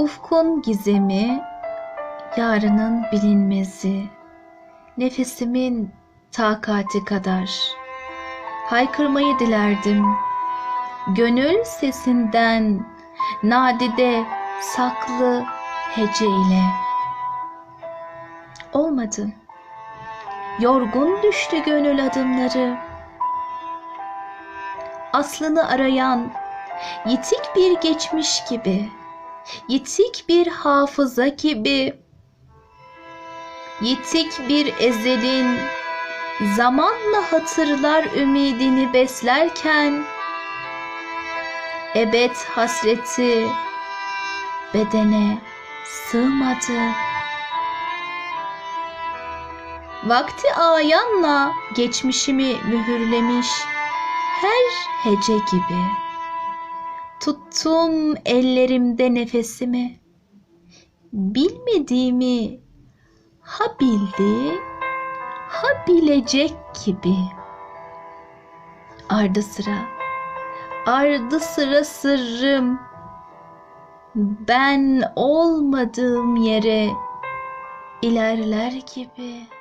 Ufkun gizemi, yarının bilinmezi, nefesimin takati kadar. Haykırmayı dilerdim, gönül sesinden, nadide saklı hece ile. Olmadı. Yorgun düştü gönül adımları. Aslını arayan yitik bir geçmiş gibi, yitik bir hafıza gibi, yitik bir ezelin zamanla hatırlar ümidini beslerken ebed hasreti bedene sığmadı. Vakti ayanla geçmişimi mühürlemiş her hece gibi. Tuttum ellerimde nefesimi. Bilmediğimi ha bildi, ha bilecek gibi. Ardı sıra, ardı sıra sırrım. Ben olmadığım yere ilerler gibi.